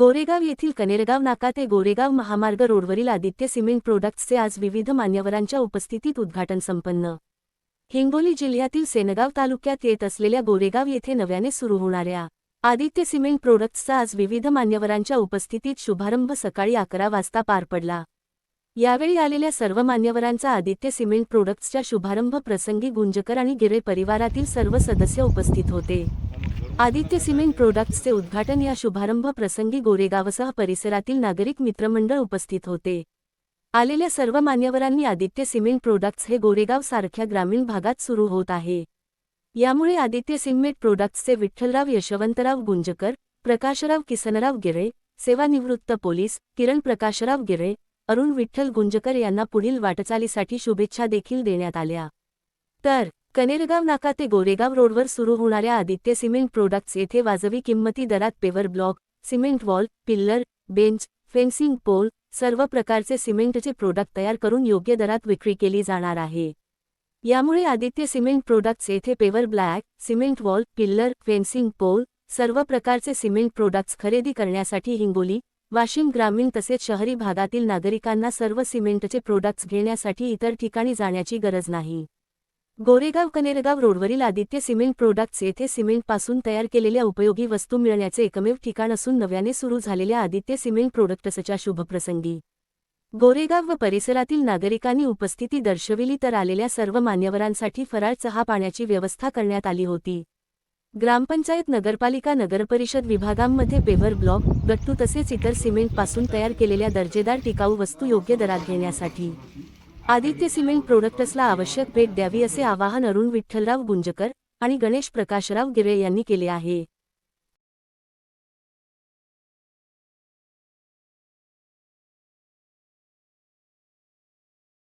गोरेगाव येथील कनेरगाव नाका ते गोरेगाव महामार्ग रोडवरील आदित्य सिमेंट प्रोडक्ट्सचे आज विविध मान्यवरांच्या उपस्थितीत उद्घाटन संपन्न. हिंगोली जिल्ह्यातील सेनगाव तालुक्यात येत असलेल्या गोरेगाव येथे नव्याने सुरू होणाऱ्या आदित्य सिमेंट प्रोडक्ट्सचा आज विविध मान्यवरांच्या उपस्थितीत शुभारंभ सकाळी अकरा वाजता पार पडला. यावेळी आलेल्या सर्व मान्यवरांचा आदित्य सिमेंट प्रोडक्ट्सच्या शुभारंभ प्रसंगी गुंजकर आणि गिरे परिवारातील सर्व सदस्य उपस्थित होते. आदित्य सिमेंट प्रोडक्ट्सचे उद्घाटन या शुभारंभ प्रसंगी गोरेगावसह परिसरातील नागरिक मित्रमंडळ उपस्थित होते. आलेल्या सर्व मान्यवरांनी आदित्य सिमेंट प्रोडक्ट्स हे गोरेगाव सारख्या ग्रामीण भागात सुरू होत आहे. यामुळे आदित्य सिमेंट प्रोडक्ट्सचे विठ्ठलराव यशवंतराव गुंजकर प्रकाशराव किसनराव गिरे सेवानिवृत्त पोलीस किरण प्रकाशराव गिरे अरुण विठ्ठल गुंजकर यांना पुढील वाटचालीसाठी शुभेच्छा देखील देण्यात आल्या. तर कनेरगाव नाका ते गोरेगाव रोडवर सुरू होणाऱ्या आदित्य सिमेंट प्रोडक्ट्स येथे वाजवी किंमती दरात paver block cement wall pillar bench fencing pole सर्व प्रकारचे सिमेंटचे प्रोडक्ट तयार करून योग्य दरात विक्री केली जाणार आहे. यामुळे आदित्य सिमेंट प्रोडक्ट्स येथे paver block cement wall pillar fencing pole सर्व प्रकारचे सिमेंट प्रोडक्ट्स खरेदी करण्यासाठी हिंगोली वाशिम ग्रामीण तसेच शहरी भागातील नागरिकांना सर्व सिमेंटचे प्रोडक्ट्स घेण्यासाठी इतर ठिकाणी जाण्याची गरज नाही. गोरेगाव कनेरगाव रोडवरील आदित्य सिमेंट प्रोडक्ट्स येथे सिमेंटपासून तयार केलेल्या उपयोगी वस्तू मिळण्याचे एकमेव ठिकाण असून नव्याने सुरू झालेल्या आदित्य सिमेंट प्रोडक्ट्सच्या शुभप्रसंगी. गोरेगाव व परिसरातील नागरिकांनी उपस्थिती दर्शविली तर आलेल्या सर्व मान्यवरांसाठी फराळ चहा पाण्याची व्यवस्था करण्यात आली होती. ग्रामपंचायत नगरपालिका नगरपरिषद विभागांमध्ये पेव्हर ब्लॉक गट्टू तसेच इतर सिमेंटपासून तयार केलेल्या दर्जेदार टिकाऊ वस्तू योग्य दरात घेण्यासाठी. आदित्य सिमेंट प्रोडक्ट्सला आवश्यक भेट द्यावी असे आवाहन अरुण विठ्ठलराव गुंजकर आणि गणेश प्रकाशराव गिरे यांनी केले आहे.